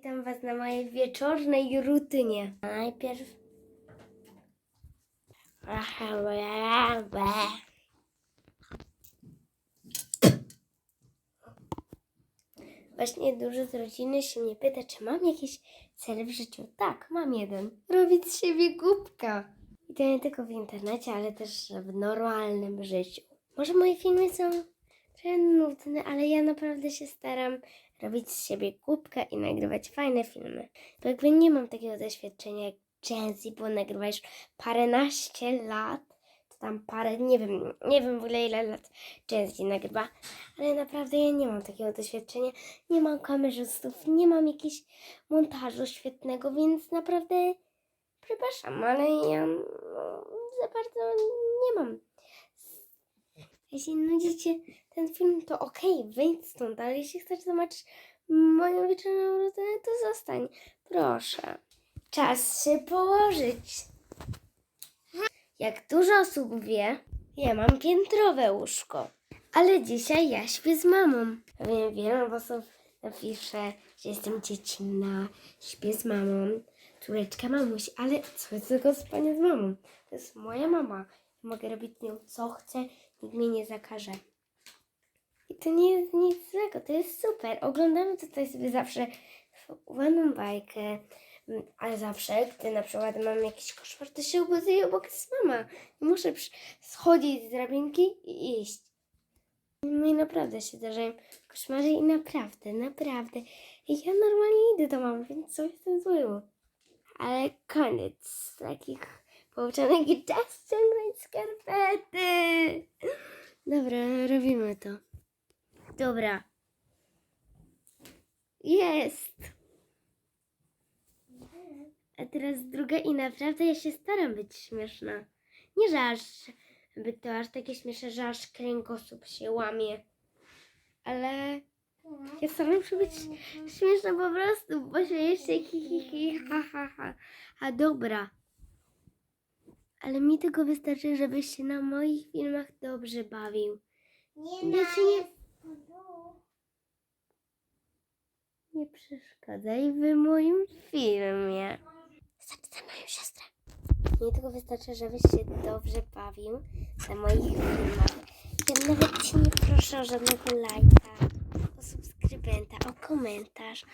Witam Was na mojej wieczornej rutynie. Najpierw. Właśnie dużo z rodziny się mnie pyta, czy mam jakiś cel w życiu. Tak, mam jeden. Robić z siebie głupka. I to nie tylko w internecie, ale też w normalnym życiu. Może moje filmy są trochę nudne, ale ja naprawdę się staram robić z siebie głupka i nagrywać fajne filmy. Bo jakby nie mam takiego doświadczenia jak Jenzy, bo nagrywa już paręnaście lat, to tam parę, nie wiem, nie wiem w ogóle ile lat Jenzy nagrywa, ale naprawdę ja nie mam takiego doświadczenia, nie mam kamerzystów, nie mam jakiegoś montażu świetnego, więc naprawdę przepraszam, ale ja no, za bardzo nie mam. Jeśli nudzicie ten film, to okej, wyjdź stąd, ale jeśli chcesz zobaczyć moją wieczorną rutynę, to zostań. Proszę. Czas się położyć. Jak dużo osób wie, ja mam piętrowe łóżko. Ale dzisiaj ja śpię z mamą. Wiem, wiele osób napisze, że jestem dziecinna, śpię z mamą, córeczka mamusi, ale co jest tego spania z mamą? To jest moja mama. Mogę robić z nią co chcę, nikt mnie nie zakaże. I to nie jest nic złego, to jest super. Oglądamy tutaj sobie zawsze ładną bajkę, ale zawsze, gdy na przykład mam jakiś koszmar, to się obudzę obok jest mama. Muszę schodzić z drabinki i iść. No i naprawdę się zdarzają koszmary i naprawdę, naprawdę. Ja normalnie idę do mamy, więc co jest tym złego? Ale koniec takich pouczonek i czas ciągnąć skarpety. Dobra, robimy to. Dobra. Jest. A teraz druga i naprawdę ja się staram być śmieszna. Nie, że aż by to aż takie śmieszne, że aż kręgosłup się łamie. Ale ja staram się być śmieszna po prostu, bo się hi, hi, hi, ha, ha, ha. A dobra. Ale mi tego wystarczy, żebyś się na moich filmach dobrze bawił. Nie ci nie, nie przeszkadzaj w moim filmie. Znaczy za moją siostrę. Mi tego wystarczy, żebyś się dobrze bawił na moich filmach. Ja nawet cię nie proszę o żadnego lajka, subskrybenta, o komentarz,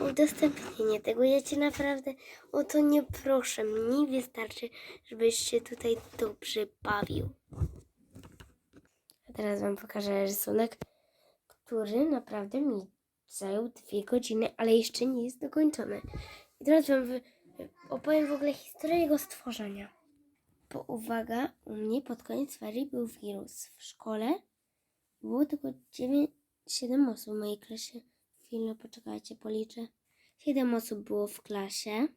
o udostępnienie tego. Ja cię naprawdę o to nie proszę. Mi wystarczy, żebyś się tutaj dobrze bawił. A teraz wam pokażę rysunek, który naprawdę mi zajął dwie godziny, ale jeszcze nie jest dokończony. I teraz wam opowiem w ogóle historię jego stworzenia. Bo uwaga, u mnie pod koniec ferii był wirus. W szkole było tylko 9, 7 osób w mojej klasie. Chwilę, poczekajcie, policzę. 7 osób było w klasie.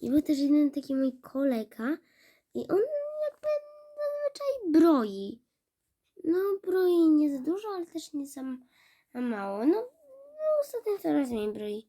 I był też jeden taki mój kolega. I on jakby zazwyczaj broi. No, broi nie za dużo, ale też nie za mało. No, no ostatnio coraz mniej broi.